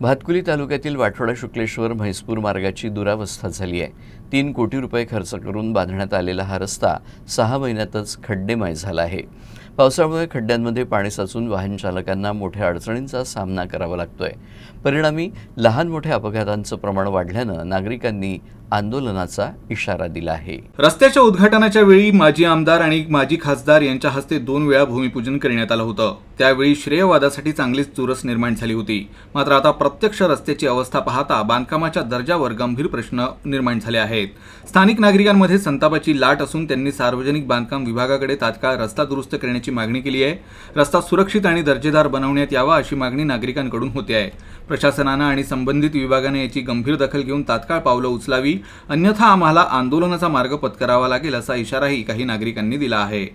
भातकुली तालुक्यातील वाठोडा शुक्लेश्वर म्हैसपूर मार्गाची दुरावस्था झाली आहे. तीन कोटी रुपये खर्च करून बांधण्यात आलेला हा रस्ता सहा महिन्यातच खड्डेमय झाला आहे. पावसामुळे खड्ड्यांमध्ये पाणी साचून वाहन चालकांना मोठ्या अडचणींचा सामना करावा लागतोय. परिणामी लहान मोठ्या अपघातांचं प्रमाण वाढल्यानं नागरिकांनी आंदोलनाचा इशारा दिला आहे. रस्त्याच्या उद्घाटनाच्या वेळी माजी आमदार आणि माजी खासदार यांच्या हस्ते दोन वेळा भूमिपूजन करण्यात आलं होतं. त्यावेळी श्रेयवादासाठी चांगलीच चुरस निर्माण झाली होती. मात्र आता प्रत्यक्ष रस्त्याची अवस्था पाहता बांधकामाच्या दर्जावर गंभीर प्रश्न निर्माण झाले आहेत. स्थानिक नागरिकांमध्ये संतापाची लाट असून त्यांनी सार्वजनिक बांधकाम विभागाकडे तात्काळ रस्ता दुरुस्त करण्याची मागणी केली आहे. रस्ता सुरक्षित आणि दर्जेदार बनवण्यात यावा अशी मागणी नागरिकांकडून होते आहे. प्रशासनानं आणि संबंधित विभागाने याची गंभीर दखल घेऊन तात्काळ पावलं उचलावी अन्यथा आम्हाला आंदोलनाचा मार्ग पत्करावा लागेल असा इशाराही काही नागरिकांनी दिला आहे.